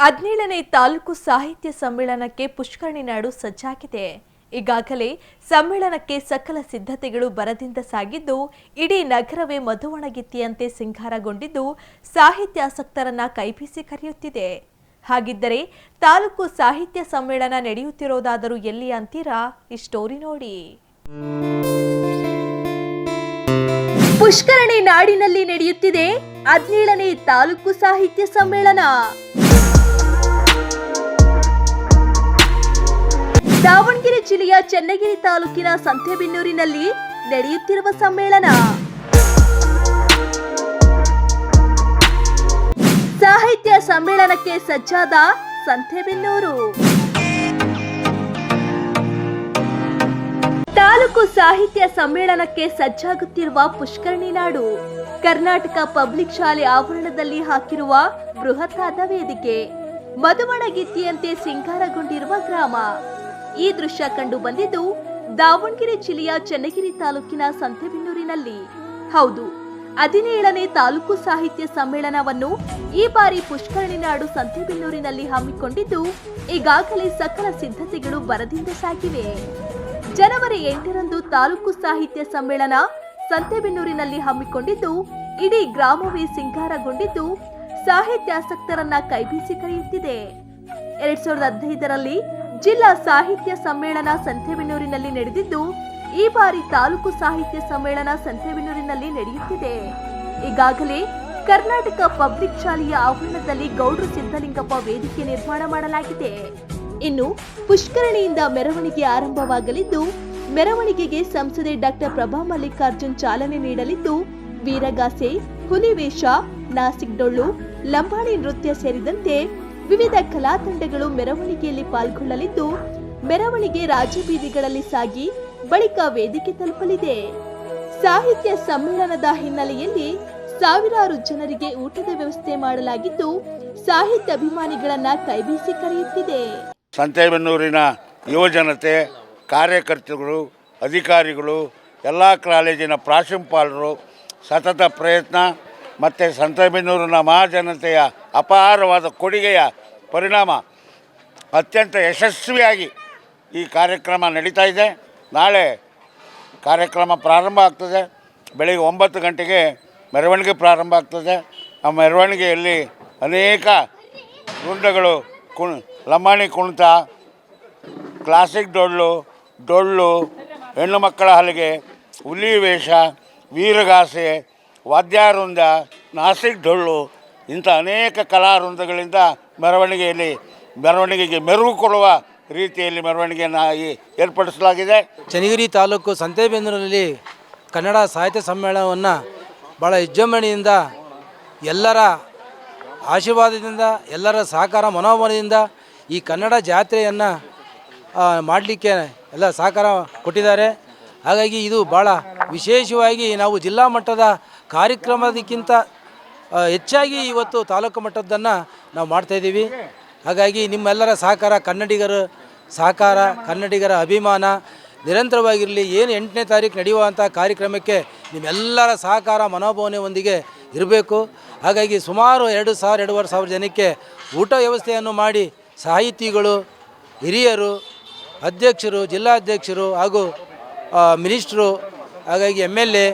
ಹದಿನೇಳನೇ ತಾಲೂಕು ಸಾಹಿತ್ಯ ಸಮ್ಮೇಳನಕ್ಕೆ ಪುಷ್ಕರಣಿ ನಾಡು ಸಜ್ಜಾಗಿದೆ. ಈಗಾಗಲೇ ಸಮ್ಮೇಳನಕ್ಕೆ ಸಕಲ ಸಿದ್ಧತೆಗಳು ಬರದಿಂದ ಸಾಗಿದ್ದು, ಇಡೀ ನಗರವೇ ಮಧುವಣಗಿತ್ತಿಯಂತೆ ಸಿಂಗಾರಗೊಂಡಿದ್ದು, ಸಾಹಿತ್ಯಾಸಕ್ತರನ್ನ ಕೈಬೀಸಿ ಕರೆಯುತ್ತಿದೆ. ಹಾಗಿದ್ದರೆ ತಾಲೂಕು ಸಾಹಿತ್ಯ ಸಮ್ಮೇಳನ ನಡೆಯುತ್ತಿರೋದಾದರೂ ಎಲ್ಲಿ ಅಂತೀರಾ? ಈ ಸ್ಟೋರಿ ನೋಡಿ. ಪುಷ್ಕರಣಿ ನಾಡಿನಲ್ಲಿ ನಡೆಯುತ್ತಿದೆ ಹದಿನೇಳನೇ ತಾಲೂಕು ಸಾಹಿತ್ಯ ಸಮ್ಮೇಳನ. ದಾವಣಗೆರೆ ಜಿಲ್ಲೆಯ ಚನ್ನಗಿರಿ ತಾಲೂಕಿನ ಸಂತೆಬೆನ್ನೂರಿನಲ್ಲಿ ನಡೆಯುತ್ತಿರುವ ಸಮ್ಮೇಳನ. ಸಾಹಿತ್ಯ ಸಮ್ಮೇಳನಕ್ಕೆ ಸಜ್ಜಾದ ಸಂತೆಬೆನ್ನೂರು. ತಾಲೂಕು ಸಾಹಿತ್ಯ ಸಮ್ಮೇಳನಕ್ಕೆ ಸಜ್ಜಾಗುತ್ತಿರುವ ಪುಷ್ಕರಣಿ ನಾಡು. ಕರ್ನಾಟಕ ಪಬ್ಲಿಕ್ ಶಾಲೆ ಆವರಣದಲ್ಲಿ ಹಾಕಿರುವ ಬೃಹತ್ತಾದ ವೇದಿಕೆ. ಮದುವಣಗಿತ್ತಿಯಂತೆ ಸಿಂಗಾರಗೊಂಡಿರುವ ಗ್ರಾಮ. ಈ ದೃಶ್ಯ ಕಂಡು ಬಂದಿದ್ದು ದಾವಣಗೆರೆ ಜಿಲ್ಲೆಯ ಚನ್ನಗಿರಿ ತಾಲೂಕಿನ ಸಂತೆಬೆನ್ನೂರಿನಲ್ಲಿ. ಹೌದು, ಹದಿನೇಳನೇ ತಾಲೂಕು ಸಾಹಿತ್ಯ ಸಮ್ಮೇಳನವನ್ನು ಈ ಬಾರಿ ಪುಷ್ಕರಣಿ ನಾಡು ಸಂತೆಬೆನ್ನೂರಿನಲ್ಲಿ ಹಮ್ಮಿಕೊಂಡಿದ್ದು ಈಗಾಗಲೇ ಸಕಲ ಸಿದ್ಧತೆಗಳು ಬರದಿಂದ ಸಾಗಿವೆ. ಜನವರಿ ಎಂಟರಂದು ತಾಲೂಕು ಸಾಹಿತ್ಯ ಸಮ್ಮೇಳನ ಸಂತೆಬೆನ್ನೂರಿನಲ್ಲಿ ಹಮ್ಮಿಕೊಂಡಿದ್ದು ಇಡೀ ಗ್ರಾಮವೇ ಸಿಂಗಾರಗೊಂಡಿದ್ದು ಸಾಹಿತ್ಯಾಸಕ್ತರನ್ನ ಕೈಬೀಸಿ ಕರೆಯುತ್ತಿದೆ. ಎರಡ್ ಸಾವಿರದ ಹದಿನೈದರಲ್ಲಿ ಜಿಲ್ಲಾ ಸಾಹಿತ್ಯ ಸಮ್ಮೇಳನ ಸಂತೆಬೆನ್ನೂರಿನಲ್ಲಿ ನಡೆದಿದ್ದು, ಈ ಬಾರಿ ತಾಲೂಕು ಸಾಹಿತ್ಯ ಸಮ್ಮೇಳನ ಸಂತೆಬೆನ್ನೂರಿನಲ್ಲಿ ನಡೆಯುತ್ತಿದೆ. ಈಗಾಗಲೇ ಕರ್ನಾಟಕ ಪಬ್ಲಿಕ್ ಶಾಲೆಯ ಆವರಣದಲ್ಲಿ ಗೌಡ್ರ ಸಿದ್ದಲಿಂಗಪ್ಪ ವೇದಿಕೆ ನಿರ್ಮಾಣ ಮಾಡಲಾಗಿದೆ. ಇನ್ನು ಪುಷ್ಕರಣಿಯಿಂದ ಮೆರವಣಿಗೆ ಆರಂಭವಾಗಲಿದ್ದು, ಮೆರವಣಿಗೆಗೆ ಸಂಸದೆ ಡಾಕ್ಟರ್ ಪ್ರಭಾ ಮಲ್ಲಿಕಾರ್ಜುನ್ ಚಾಲನೆ ನೀಡಲಿದ್ದು, ವೀರಗಾಸೆ, ಹುಲಿವೇಷ ನಾಸಿಕ್ ಡೊಳ್ಳು ಲಂಬಾಣಿ ನೃತ್ಯ ಸೇರಿದಂತೆ ವಿವಿಧ ಕಲಾ ತಂಡಗಳು ಮೆರವಣಿಗೆಯಲ್ಲಿ ಪಾಲ್ಗೊಳ್ಳಲಿದ್ದು, ಮೆರವಣಿಗೆ ರಾಜಬೀದಿಗಳಲ್ಲಿ ಸಾಗಿ ಬಳಿಕ ವೇದಿಕೆ ತಲುಪಲಿದೆ. ಸಾಹಿತ್ಯ ಸಮ್ಮೇಳನದ ಹಿನ್ನೆಲೆಯಲ್ಲಿ ಸಾವಿರಾರು ಜನರಿಗೆ ಊಟದ ವ್ಯವಸ್ಥೆ ಮಾಡಲಾಗಿದ್ದು, ಸಾಹಿತ್ಯ ಅಭಿಮಾನಿಗಳನ್ನ ಕೈಬೀಸಿ ಕರೆಯುತ್ತಿದೆ. ಸಂತೆಬೆನ್ನೂರಿನ ಯುವಜನತೆ ಕಾರ್ಯಕರ್ತರು ಅಧಿಕಾರಿಗಳು, ಎಲ್ಲ ಕಾಲೇಜಿನ ಪ್ರಾಂಶುಪಾಲರು, ಸತತ ಪ್ರಯತ್ನ ಮತ್ತು ಸಂತೆಬೆನ್ನೂರಿನ ಮಹಾಜನತೆಯ ಅಪಾರವಾದ ಕೊಡುಗೆಯ ಪರಿಣಾಮ ಅತ್ಯಂತ ಯಶಸ್ವಿಯಾಗಿ ಈ ಕಾರ್ಯಕ್ರಮ ನಡೀತಾ ಇದೆ. ನಾಳೆ ಕಾರ್ಯಕ್ರಮ ಪ್ರಾರಂಭ ಆಗ್ತದೆ. ಬೆಳಗ್ಗೆ ಒಂಬತ್ತು ಗಂಟೆಗೆ ಮೆರವಣಿಗೆ ಪ್ರಾರಂಭ ಆಗ್ತದೆ. ಆ ಮೆರವಣಿಗೆಯಲ್ಲಿ ಅನೇಕ ವೃಂದಗಳು ಕುಣ್, ಲಂಬಾಣಿ ಕುಣಿತ ಕ್ಲಾಸಿಕ್ ಡೊಳ್ಳು ಡೊಳ್ಳು, ಹೆಣ್ಣು ಮಕ್ಕಳ ಹಲಿಗೆ, ಹುಲಿ ವೇಷ, ವೀರಗಾಸೆ ವಾದ್ಯಾವೃಂದ ನಾಸಿಕ್ ಡೊಳ್ಳು ಇಂಥ ಅನೇಕ ಕಲಾವೃಂದಗಳಿಂದ ಮೆರವಣಿಗೆಯಲ್ಲಿ, ಮೆರವಣಿಗೆಗೆ ಮೆರುಗು ಕೊಡುವ ರೀತಿಯಲ್ಲಿ ಮೆರವಣಿಗೆಯನ್ನು ಏರ್ಪಡಿಸಲಾಗಿದೆ. ಚನ್ನಗಿರಿ ತಾಲೂಕು ಸಂತೆಬೆನ್ನೂರಲ್ಲಿ ಕನ್ನಡ ಸಾಹಿತ್ಯ ಸಮ್ಮೇಳನವನ್ನು ಭಾಳ ವಿಜೃಂಭಣೆಯಿಂದ ಎಲ್ಲರ ಆಶೀರ್ವಾದದಿಂದ, ಎಲ್ಲರ ಸಹಕಾರ ಮನೋಬಲದಿಂದ ಈ ಕನ್ನಡ ಜಾತ್ರೆಯನ್ನು ಮಾಡಲಿಕ್ಕೆ ಎಲ್ಲ ಸಹಕಾರ ಕೊಟ್ಟಿದ್ದಾರೆ. ಹಾಗಾಗಿ ಇದು ಭಾಳ ವಿಶೇಷವಾಗಿ ನಾವು ಜಿಲ್ಲಾ ಮಟ್ಟದ ಕಾರ್ಯಕ್ರಮದಕ್ಕಿಂತ ಹೆಚ್ಚಾಗಿ ಇವತ್ತು ತಾಲೂಕು ಮಟ್ಟದ್ದನ್ನು ನಾವು ಮಾಡ್ತಾಯಿದ್ದೀವಿ ಹಾಗಾಗಿ ನಿಮ್ಮೆಲ್ಲರ ಸಹಕಾರ, ಕನ್ನಡಿಗರು ಸಹಕಾರ, ಕನ್ನಡಿಗರ ಅಭಿಮಾನ, ನಿರಂತರವಾಗಿರಲಿ, ಏನು ಎಂಟನೇ ತಾರೀಕು ನಡೆಯುವಂಥ ಕಾರ್ಯಕ್ರಮಕ್ಕೆ ನಿಮ್ಮೆಲ್ಲರ ಸಹಕಾರ, ಮನೋಭಾವನೆಯೊಂದಿಗೆ ಇರಬೇಕು. ಹಾಗಾಗಿ ಸುಮಾರು ಎರಡು ಸಾವಿರ, ಎರಡೂವರೆ ಸಾವಿರ ಜನಕ್ಕೆ ಊಟ ವ್ಯವಸ್ಥೆಯನ್ನು ಮಾಡಿ ಸಾಹಿತಿಗಳು, ಹಿರಿಯರು, ಅಧ್ಯಕ್ಷರು, ಜಿಲ್ಲಾಧ್ಯಕ್ಷರು ಹಾಗೂ ಮಿನಿಸ್ಟ್ರು, ಹಾಗಾಗಿ ಎಂ ಎಲ್ ಎ,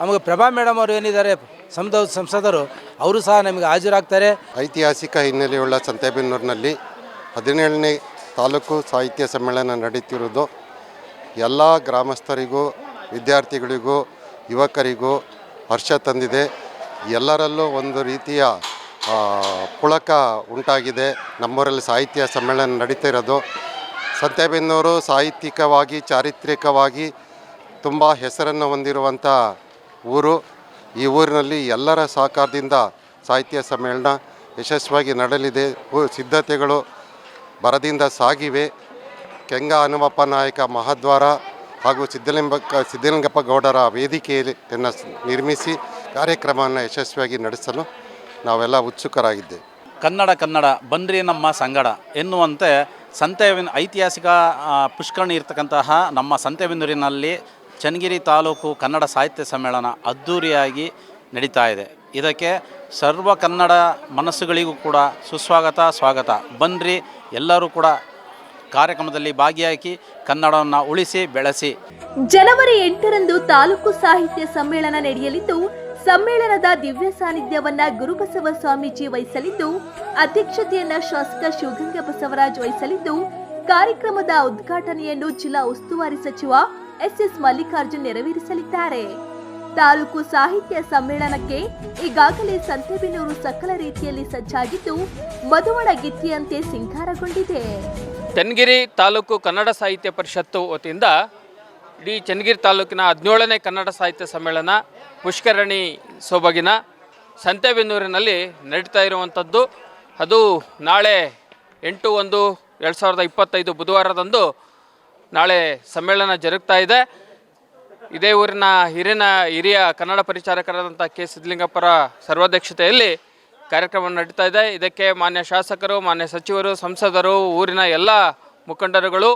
ನಮಗೆ ಪ್ರಭಾ ಮೇಡಮ್ ಅವರು ಏನಿದ್ದಾರೆ ಸಂಸದ ಸಂಸದರು, ಅವರು ಸಹ ನಮಗೆ ಹಾಜರಾಗ್ತಾರೆ. ಐತಿಹಾಸಿಕ ಹಿನ್ನೆಲೆಯುಳ್ಳ ಸಂತೆಬೆನ್ನೂರಿನಲ್ಲಿ ಹದಿನೇಳನೇ ತಾಲೂಕು ಸಾಹಿತ್ಯ ಸಮ್ಮೇಳನ ನಡೀತಿರುವುದು. ಎಲ್ಲ ಗ್ರಾಮಸ್ಥರಿಗೂ, ವಿದ್ಯಾರ್ಥಿಗಳಿಗೂ, ಯುವಕರಿಗೂ ಹರ್ಷ ತಂದಿದೆ. ಎಲ್ಲರಲ್ಲೂ ಒಂದು ರೀತಿಯ ಪುಳಕ ಉಂಟಾಗಿದೆ. ನಮ್ಮೂರಲ್ಲಿ ಸಾಹಿತ್ಯ ಸಮ್ಮೇಳನ ನಡೀತಿರೋದು ಸಂತೆಬೆನ್ನೂರು ಸಾಹಿತ್ಯಿಕವಾಗಿ, ಚಾರಿತ್ರಿಕವಾಗಿ ತುಂಬ ಹೆಸರನ್ನು ಹೊಂದಿರುವಂಥ ಊರು. ಈ ಊರಿನಲ್ಲಿ ಎಲ್ಲರ ಸಹಕಾರದಿಂದ ಸಾಹಿತ್ಯ ಸಮ್ಮೇಳನ ಯಶಸ್ವಿಯಾಗಿ ನಡೆಯಲಿದೆ. ಸಿದ್ಧತೆಗಳು ಬರದಿಂದ ಸಾಗಿವೆ. ಕೆಂಗ ಹನುಮಪ್ಪ ನಾಯಕ ಮಹಾದ್ವಾರ ಹಾಗೂ ಸಿದ್ದಲಿಂಗ ಸಿದ್ದಲಿಂಗಪ್ಪ ಗೌಡರ ವೇದಿಕೆಯನ್ನು ನಿರ್ಮಿಸಿ ಕಾರ್ಯಕ್ರಮವನ್ನು ಯಶಸ್ವಿಯಾಗಿ ನಡೆಸಲು ನಾವೆಲ್ಲ ಉತ್ಸುಕರಾಗಿದ್ದೆ ಕನ್ನಡ ಕನ್ನಡ ಬನ್ರಿ ನಮ್ಮ ಸಂಗಡ ಎನ್ನುವಂತೆ ಸಂತೆವಿನ ಐತಿಹಾಸಿಕ ಪುಷ್ಕರಣಿ ಇರ್ತಕ್ಕಂತಹ ನಮ್ಮ ಸಂತೆಬೆನ್ನೂರಿನಲ್ಲಿ ಚನ್ನಗಿರಿ ತಾಲೂಕು ಕನ್ನಡ ಸಾಹಿತ್ಯ ಸಮ್ಮೇಳನ ಅದ್ಧೂರಿಯಾಗಿ ನಡೀತಾ ಇದೆ. ಇದಕ್ಕೆ ಸರ್ವ ಕನ್ನಡ ಮನಸ್ಸುಗಳಿಗೂ ಕೂಡ ಸುಸ್ವಾಗತ, ಸ್ವಾಗತ. ಬನ್ನಿರಿ ಎಲ್ಲರೂ ಕೂಡ ಕಾರ್ಯಕ್ರಮದಲ್ಲಿ ಭಾಗಿಯಾಗಿ ಕನ್ನಡವನ್ನು ಉಳಿಸಿ, ಬೆಳೆಸಿ. ಜನವರಿ ಎಂಟರಂದು ತಾಲೂಕು ಸಾಹಿತ್ಯ ಸಮ್ಮೇಳನ ನಡೆಯಲಿದ್ದು, ಸಮ್ಮೇಳನದ ದಿವ್ಯ ಸಾನ್ನಿಧ್ಯವನ್ನ ಗುರುಬಸವ ಸ್ವಾಮೀಜಿ ವಹಿಸಲಿದ್ದು, ಅಧ್ಯಕ್ಷತೆಯನ್ನ ಶಾಸಕ ಶಿವಗಂಗ ಬಸವರಾಜ್ ವಹಿಸಲಿದ್ದು, ಕಾರ್ಯಕ್ರಮದ ಉದ್ಘಾಟನೆಯನ್ನು ಜಿಲ್ಲಾ ಉಸ್ತುವಾರಿ ಸಚಿವ ಎಸ್ಎಸ್ ಮಲ್ಲಿಕಾರ್ಜುನ್ ನೆರವೇರಿಸಲಿದ್ದಾರೆ. ತಾಲೂಕು ಸಾಹಿತ್ಯ ಸಮ್ಮೇಳನಕ್ಕೆ ಈಗಾಗಲೇ ಸಂತೆಬೆನ್ನೂರು ಸಕಲ ರೀತಿಯಲ್ಲಿ ಸಜ್ಜಾಗಿದ್ದು, ಮಧುವಣ ಗಿತ್ತಿಯಂತೆ ಸಿಂಗಾರಗೊಂಡಿದೆ. ಚನ್ನಗಿರಿ ತಾಲೂಕು ಕನ್ನಡ ಸಾಹಿತ್ಯ ಪರಿಷತ್ತು ವತಿಯಿಂದ ಇಡೀ ಚನ್ನಗಿರಿ ತಾಲೂಕಿನ ಹದಿನೇಳನೇ ಕನ್ನಡ ಸಾಹಿತ್ಯ ಸಮ್ಮೇಳನ ಪುಷ್ಕರಣಿ ಸೊಬಗಿನ ಸಂತೆಬೆನ್ನೂರಿನಲ್ಲಿ ನಡೀತಾ ಇರುವಂಥದ್ದು. ಅದು ನಾಳೆ ಎಂಟು ಒಂದು ಎರಡು ಸಾವಿರದ ಇಪ್ಪತ್ತೈದು ಬುಧವಾರದಂದು ನಾಳೆ ಸಮ್ಮೇಳನ ಜರುಗ್ತಾ ಇದೆ. ಇದೇ ಊರಿನ ಹಿರಿಯ ಹಿರಿಯ ಕನ್ನಡ ಪರಿಚಾರಕರಾದಂಥ ಕೆ ಸಿದ್ದಲಿಂಗಪ್ಪರ ಸರ್ವಾಧ್ಯಕ್ಷತೆಯಲ್ಲಿ ಕಾರ್ಯಕ್ರಮ ನಡೀತಾ ಇದೆ. ಇದಕ್ಕೆ ಮಾನ್ಯ ಶಾಸಕರು, ಮಾನ್ಯ ಸಚಿವರು, ಸಂಸದರು, ಊರಿನ ಎಲ್ಲ ಮುಖಂಡರುಗಳು,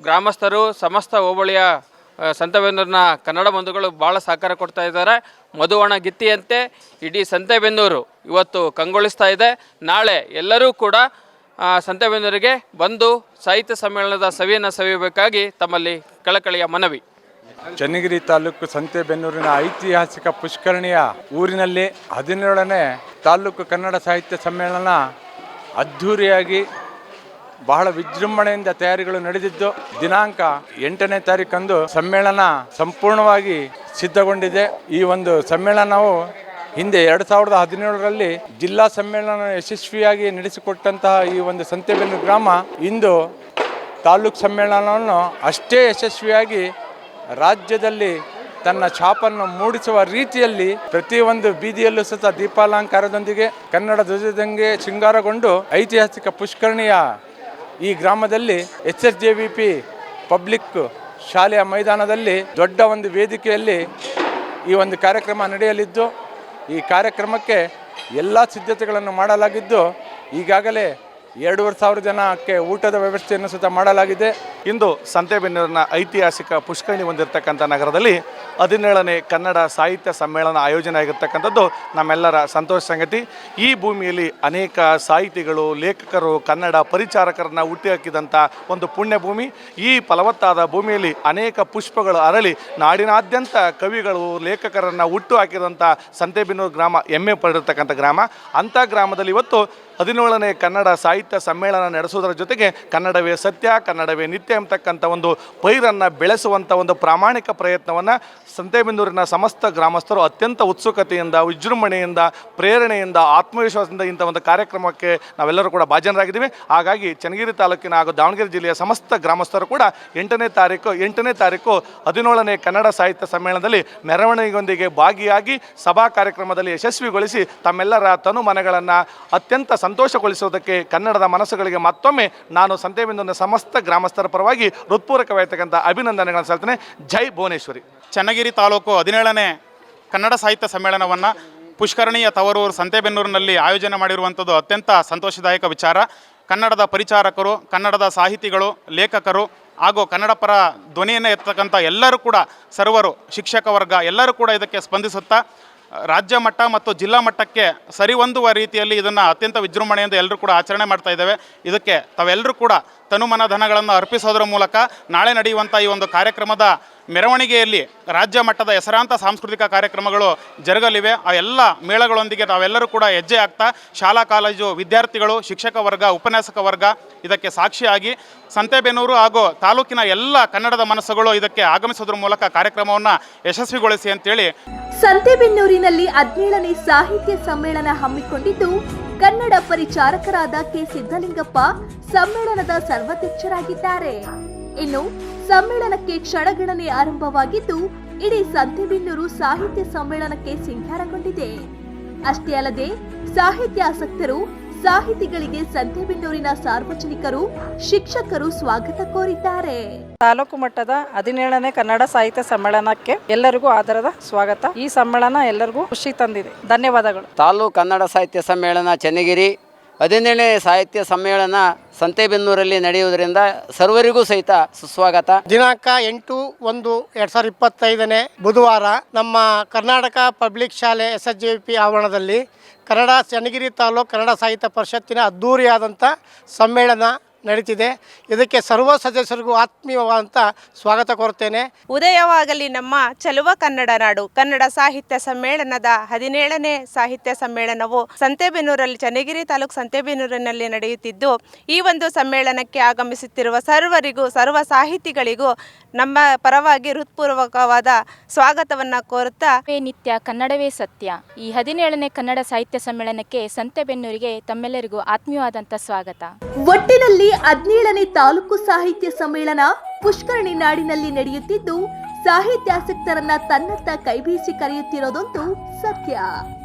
ಗ್ರಾಮಸ್ಥರು, ಸಮಸ್ತ ಹೋಬಳಿಯ ಸಂತೆಬೆನ್ನೂರಿನ ಕನ್ನಡ ಬಂಧುಗಳು ಭಾಳ ಸಹಕಾರ ಕೊಡ್ತಾ ಇದ್ದಾರೆ. ಮಧುವಣ ಗಿತ್ತಿಯಂತೆ ಇಡೀ ಸಂತೆಬೆನ್ನೂರು ಇವತ್ತು ಕಂಗೊಳಿಸ್ತಾ ಇದೆ. ನಾಳೆ ಎಲ್ಲರೂ ಕೂಡ ಆ, ಸಂತೆಬೆನ್ನೂರಿಗೆ ಬಂದು ಸಾಹಿತ್ಯ ಸಮ್ಮೇಳನದ ಸವಿಯನ್ನು ಸವಿಯಬೇಕಾಗಿ ತಮ್ಮಲ್ಲಿ ಕಳಕಳಿಯ ಮನವಿ. ಚನ್ನಗಿರಿ ತಾಲೂಕು ಸಂತೆಬೆನ್ನೂರಿನ ಐತಿಹಾಸಿಕ ಪುಷ್ಕರಣಿಯ ಊರಿನಲ್ಲಿ ಹದಿನೇಳನೇ ತಾಲೂಕು ಕನ್ನಡ ಸಾಹಿತ್ಯ ಸಮ್ಮೇಳನ ಅದ್ಧೂರಿಯಾಗಿ ಬಹಳ ವಿಜೃಂಭಣೆಯಿಂದ ತಯಾರಿಗಳು ನಡೆದಿದ್ದು ದಿನಾಂಕ ಎಂಟನೇ ತಾರೀಕಂದು ಸಮ್ಮೇಳನ ಸಂಪೂರ್ಣವಾಗಿ ಸಿದ್ಧಗೊಂಡಿದೆ. ಈ ಒಂದು ಸಮ್ಮೇಳನವು ಹಿಂದೆ ಎರಡು ಸಾವಿರದ ಹದಿನೇಳರಲ್ಲಿ ಜಿಲ್ಲಾ ಸಮ್ಮೇಳನ ಯಶಸ್ವಿಯಾಗಿ ನಡೆಸಿಕೊಟ್ಟಂತಹ ಈ ಒಂದು ಸಂತೆಬೆನ್ನೂರು ಗ್ರಾಮ ಇಂದು ತಾಲೂಕು ಸಮ್ಮೇಳನವನ್ನು ಅಷ್ಟೇ ಯಶಸ್ವಿಯಾಗಿ ರಾಜ್ಯದಲ್ಲಿ ತನ್ನ ಛಾಪನ್ನು ಮೂಡಿಸುವ ರೀತಿಯಲ್ಲಿ ಪ್ರತಿಯೊಂದು ಬೀದಿಯಲ್ಲೂ ಸಹ ದೀಪಾಲಂಕಾರದೊಂದಿಗೆ ಕನ್ನಡ ಧ್ವಜದಂಗೆ ಶೃಂಗಾರಗೊಂಡು ಐತಿಹಾಸಿಕ ಪುಷ್ಕರಣಿಯ ಈ ಗ್ರಾಮದಲ್ಲಿ H S J V P public ಶಾಲೆಯ ಮೈದಾನದಲ್ಲಿ ದೊಡ್ಡ ಒಂದು ವೇದಿಕೆಯಲ್ಲಿ ಈ ಒಂದು ಕಾರ್ಯಕ್ರಮ ನಡೆಯಲಿದ್ದು ಈ ಕಾರ್ಯಕ್ರಮಕ್ಕೆ ಎಲ್ಲ ಸಿದ್ಧತೆಗಳನ್ನು ಮಾಡಲಾಗಿದ್ದು ಈಗಾಗಲೇ ಎರಡೂವರೆ ಸಾವಿರ ಜನಕ್ಕೆ ಊಟದ ವ್ಯವಸ್ಥೆಯನ್ನು ಸಹ ಮಾಡಲಾಗಿದೆ. ಇಂದು ಸಂತೆಬೆನ್ನೂರಿನ ಐತಿಹಾಸಿಕ ಪುಷ್ಕರಣಿ ಹೊಂದಿರತಕ್ಕಂಥ ನಗರದಲ್ಲಿ ಹದಿನೇಳನೇ ಕನ್ನಡ ಸಾಹಿತ್ಯ ಸಮ್ಮೇಳನ ಆಯೋಜನೆ ಆಗಿರ್ತಕ್ಕಂಥದ್ದು ನಮ್ಮೆಲ್ಲರ ಸಂತೋಷ ಸಂಗತಿ. ಈ ಭೂಮಿಯಲ್ಲಿ ಅನೇಕ ಸಾಹಿತಿಗಳು, ಲೇಖಕರು, ಕನ್ನಡ ಪರಿಚಾರಕರನ್ನ ಹುಟ್ಟಿಹಾಕಿದಂಥ ಒಂದು ಪುಣ್ಯ ಭೂಮಿ ಈ ಫಲವತ್ತಾದ ಭೂಮಿಯಲ್ಲಿ ಅನೇಕ ಪುಷ್ಪಗಳು ಅರಳಿ ನಾಡಿನಾದ್ಯಂತ ಕವಿಗಳು, ಲೇಖಕರನ್ನು ಹುಟ್ಟು ಹಾಕಿದಂಥ ಸಂತೆಬೆನ್ನೂರು ಗ್ರಾಮ ಹೆಮ್ಮೆ ಪಡೆದಿರ್ತಕ್ಕಂಥ ಗ್ರಾಮ. ಅಂಥ ಗ್ರಾಮದಲ್ಲಿ ಇವತ್ತು ಹದಿನೇಳನೇ ಕನ್ನಡ ಸಾಹಿತ್ಯ ಸಮ್ಮೇಳನ ನಡೆಸುವುದರ ಜೊತೆಗೆ ಕನ್ನಡವೇ ಸತ್ಯ, ಕನ್ನಡವೇ ನಿತ್ಯ ಎಂಬತಕ್ಕಂಥ ಒಂದು ಪೈರನ್ನು ಬೆಳೆಸುವಂಥ ಒಂದು ಪ್ರಾಮಾಣಿಕ ಪ್ರಯತ್ನವನ್ನು ಸಂತೆಬೆಂದೂರಿನ ಸಮಸ್ತ ಗ್ರಾಮಸ್ಥರು ಅತ್ಯಂತ ಉತ್ಸುಕತೆಯಿಂದ, ವಿಜೃಂಭಣೆಯಿಂದ, ಪ್ರೇರಣೆಯಿಂದ, ಆತ್ಮವಿಶ್ವಾಸದಿಂದ ಇಂಥ ಒಂದು ಕಾರ್ಯಕ್ರಮಕ್ಕೆ ನಾವೆಲ್ಲರೂ ಕೂಡ ಭಾಜನರಾಗಿದ್ದೀವಿ. ಹಾಗಾಗಿ ಚನ್ನಗಿರಿ ತಾಲೂಕಿನ ಹಾಗೂ ದಾವಣಗೆರೆ ಜಿಲ್ಲೆಯ ಸಮಸ್ತ ಗ್ರಾಮಸ್ಥರು ಕೂಡ ಎಂಟನೇ ತಾರೀಕು ಎಂಟನೇ ತಾರೀಕು ಹದಿನೇಳನೇ ಕನ್ನಡ ಸಾಹಿತ್ಯ ಸಮ್ಮೇಳನದಲ್ಲಿ ಮೆರವಣಿಗೆಯೊಂದಿಗೆ ಭಾಗಿಯಾಗಿ ಸಭಾ ಕಾರ್ಯಕ್ರಮದಲ್ಲಿ ಯಶಸ್ವಿಗೊಳಿಸಿ ತಮ್ಮೆಲ್ಲರ ತನು ಮನಗಳನ್ನು ಅತ್ಯಂತ ಸಂತೋಷಗೊಳಿಸುವುದಕ್ಕೆ ಕನ್ನಡದ ಮನಸ್ಸುಗಳಿಗೆ ಮತ್ತೊಮ್ಮೆ ನಾನು ಸಂತೆಬೆನ್ನೂರಿನ ಸಮಸ್ತ ಗ್ರಾಮಸ್ಥರ ಪರವಾಗಿ ಹೃತ್ಪೂರ್ವಕವಾಗಿರ್ತಕ್ಕಂಥ ಅಭಿನಂದನೆಗಳನ್ನು ಸಲ್ತೇನೆ ಜೈ ಭುವನೇಶ್ವರಿ. ಚನ್ನಗಿರಿ ತಾಲೂಕು ಹದಿನೇಳನೇ ಕನ್ನಡ ಸಾಹಿತ್ಯ ಸಮ್ಮೇಳನವನ್ನು ಪುಷ್ಕರಣಿಯ ತವರೂರು ಸಂತೆಬೆನ್ನೂರಿನಲ್ಲಿ ಆಯೋಜನೆ ಮಾಡಿರುವಂಥದ್ದು ಅತ್ಯಂತ ಸಂತೋಷದಾಯಕ ವಿಚಾರ. ಕನ್ನಡದ ಪರಿಚಾರಕರು, ಕನ್ನಡದ ಸಾಹಿತಿಗಳು, ಲೇಖಕರು ಹಾಗೂ ಕನ್ನಡ ಪರ ಧ್ವನಿಯನ್ನು ಎತ್ತಕ್ಕಂಥ ಎಲ್ಲರೂ ಕೂಡ, ಸರ್ವರು, ಶಿಕ್ಷಕ ವರ್ಗ ಎಲ್ಲರೂ ಕೂಡ ಇದಕ್ಕೆ ಸ್ಪಂದಿಸುತ್ತಾ ರಾಜ್ಯ ಮಟ್ಟ ಮತ್ತು ಜಿಲ್ಲಾ ಮಟ್ಟಕ್ಕೆ ಸರಿಹೊಂದುವ ರೀತಿಯಲ್ಲಿ ಇದನ್ನು ಅತ್ಯಂತ ವಿಜೃಂಭಣೆಯಿಂದ ಎಲ್ಲರೂ ಕೂಡ ಆಚರಣೆ ಮಾಡ್ತಾ ಇದ್ದೇವೆ. ಇದಕ್ಕೆ ತಾವೆಲ್ಲರೂ ಕೂಡ ತನುಮನ ಧನಗಳನ್ನು ಅರ್ಪಿಸೋದ್ರ ಮೂಲಕ ನಾಳೆ ನಡೆಯುವಂಥ ಈ ಒಂದು ಕಾರ್ಯಕ್ರಮದ ಮೆರವಣಿಗೆಯಲ್ಲಿ ರಾಜ್ಯ ಮಟ್ಟದ ಹೆಸರಾಂತ ಸಾಂಸ್ಕೃತಿಕ ಕಾರ್ಯಕ್ರಮಗಳು ಜರುಗಲಿವೆ. ಆ ಎಲ್ಲ ಮೇಳಗಳೊಂದಿಗೆ ನಾವೆಲ್ಲರೂ ಕೂಡ ಹೆಜ್ಜೆ ಆಗ್ತಾ ಶಾಲಾ, ಕಾಲೇಜು ವಿದ್ಯಾರ್ಥಿಗಳು, ಶಿಕ್ಷಕ ವರ್ಗ, ಉಪನ್ಯಾಸಕ ವರ್ಗ ಇದಕ್ಕೆ ಸಾಕ್ಷಿಯಾಗಿ ಸಂತೆಬೆನ್ನೂರು ಹಾಗೂ ತಾಲೂಕಿನ ಎಲ್ಲ ಕನ್ನಡದ ಮನಸ್ಸುಗಳು ಇದಕ್ಕೆ ಆಗಮಿಸೋದ್ರ ಮೂಲಕ ಕಾರ್ಯಕ್ರಮವನ್ನು ಯಶಸ್ವಿಗೊಳಿಸಿ ಅಂತೇಳಿ ಸಂತೆಬೆನ್ನೂರಿನಲ್ಲಿ ಹದಿನೇಳನೇ ಸಾಹಿತ್ಯ ಸಮ್ಮೇಳನ ಹಮ್ಮಿಕೊಂಡಿದ್ದು, ಕನ್ನಡ ಪರಿಚಾರಕರಾದ ಕೆ. ಸಿದ್ದಲಿಂಗಪ್ಪ ಸಮ್ಮೇಳನದ ಸರ್ವಾಧ್ಯಕ್ಷರಾಗಿದ್ದಾರೆ ಇನ್ನು ಸಮ್ಮೇಳನಕ್ಕೆ ಕ್ಷಣಗಣನೆ ಆರಂಭವಾಗಿದ್ದು, ಇಡೀ ಸಂತೆಬೆನ್ನೂರು ಸಾಹಿತ್ಯ ಸಮ್ಮೇಳನಕ್ಕೆ ಸಿಂಗಾರಗೊಂಡಿದೆ. ಅಷ್ಟೇ ಅಲ್ಲದೆ, ಸಾಹಿತ್ಯಾಸಕ್ತರು, ಸಾಹಿತಿಗಳಿಗೆ ಸಂತೆಬೆನ್ನೂರಿನ ಸಾರ್ವಜನಿಕರು, ಶಿಕ್ಷಕರು ಸ್ವಾಗತ ಕೋರಿದ್ದಾರೆ. ತಾಲೂಕು ಮಟ್ಟದ ಹದಿನೇಳನೇ ಕನ್ನಡ ಸಾಹಿತ್ಯ ಸಮ್ಮೇಳನಕ್ಕೆ ಎಲ್ಲರಿಗೂ ಆಧಾರದ ಸ್ವಾಗತ. ಈ ಸಮ್ಮೇಳನ ಎಲ್ಲರಿಗೂ ಖುಷಿ ತಂದಿದೆ. ಧನ್ಯವಾದಗಳು. ತಾಲೂಕು ಕನ್ನಡ ಸಾಹಿತ್ಯ ಸಮ್ಮೇಳನ ಚನ್ನಗಿರಿ ಹದಿನೇಳನೇ ಸಾಹಿತ್ಯ ಸಮ್ಮೇಳನ ಸಂತೆಬೆನ್ನೂರಲ್ಲಿ ನಡೆಯುವುದರಿಂದ ಸರ್ವರಿಗೂ ಸಹಿತ ಸುಸ್ವಾಗತ. ದಿನಾಂಕ ಎಂಟು ಒಂದು ಎರಡು ಸಾವಿರದ ಇಪ್ಪತ್ತೈದನೇ ಬುಧವಾರ ನಮ್ಮ ಕರ್ನಾಟಕ ಪಬ್ಲಿಕ್ ಶಾಲೆ ಎಸ್ ಎಸ್ ಜೆ ಪಿ ಆವರಣದಲ್ಲಿ ಕನ್ನಡ ಚನ್ನಗಿರಿ ತಾಲೂಕು ಕನ್ನಡ ಸಾಹಿತ್ಯ ಪರಿಷತ್ತಿನ ಅದ್ಧೂರಿಯಾದಂಥ ಸಮ್ಮೇಳನ ನಡೀತಿದೆ. ಇದಕ್ಕೆ ಸರ್ವ ಸದಸ್ಯರಿಗೂ ಆತ್ಮೀಯವಾದಂಥ ಸ್ವಾಗತ ಕೋರ್ತೇನೆ ಉದಯವಾಗಲಿ ನಮ್ಮ ಚಲುವ ಕನ್ನಡ ನಾಡು. ಕನ್ನಡ ಸಾಹಿತ್ಯ ಸಮ್ಮೇಳನದ ಹದಿನೇಳನೇ ಸಾಹಿತ್ಯ ಸಮ್ಮೇಳನವು ಸಂತೆಬೆನ್ನೂರಲ್ಲಿ ಚನ್ನಗಿರಿ ತಾಲೂಕು ಸಂತೆಬೆನ್ನೂರಿನಲ್ಲಿ ನಡೆಯುತ್ತಿದ್ದು, ಈ ಒಂದು ಸಮ್ಮೇಳನಕ್ಕೆ ಆಗಮಿಸುತ್ತಿರುವ ಸರ್ವರಿಗೂ, ಸರ್ವ ಸಾಹಿತಿಗಳಿಗೂ ನಮ್ಮ ಪರವಾಗಿ ಹೃತ್ಪೂರ್ವಕವಾದ ಸ್ವಾಗತವನ್ನು ಕೋರುತ್ತಾ ನಿತ್ಯ ಕನ್ನಡವೇ ಸತ್ಯ. ಈ ಹದಿನೇಳನೇ ಕನ್ನಡ ಸಾಹಿತ್ಯ ಸಮ್ಮೇಳನಕ್ಕೆ ಸಂತೆಬೆನ್ನೂರಿಗೆ ತಮ್ಮೆಲ್ಲರಿಗೂ ಆತ್ಮೀಯವಾದಂಥ ಸ್ವಾಗತ. ಒಟ್ಟಿನಲ್ಲಿ ಹದಿನೇಳನೇ ತಾಲೂಕು ಸಾಹಿತ್ಯ ಸಮ್ಮೇಳನ ಪುಷ್ಕರಣಿ ನಾಡಿನಲ್ಲಿ ನಡೆಯುತ್ತಿದ್ದು ಸಾಹಿತ್ಯಾಸಕ್ತರನ್ನ ತನ್ನತ್ತ ಕೈಬೀಸಿ ಕರೆಯುತ್ತಿರೋದೊಂದು ಸತ್ಯ.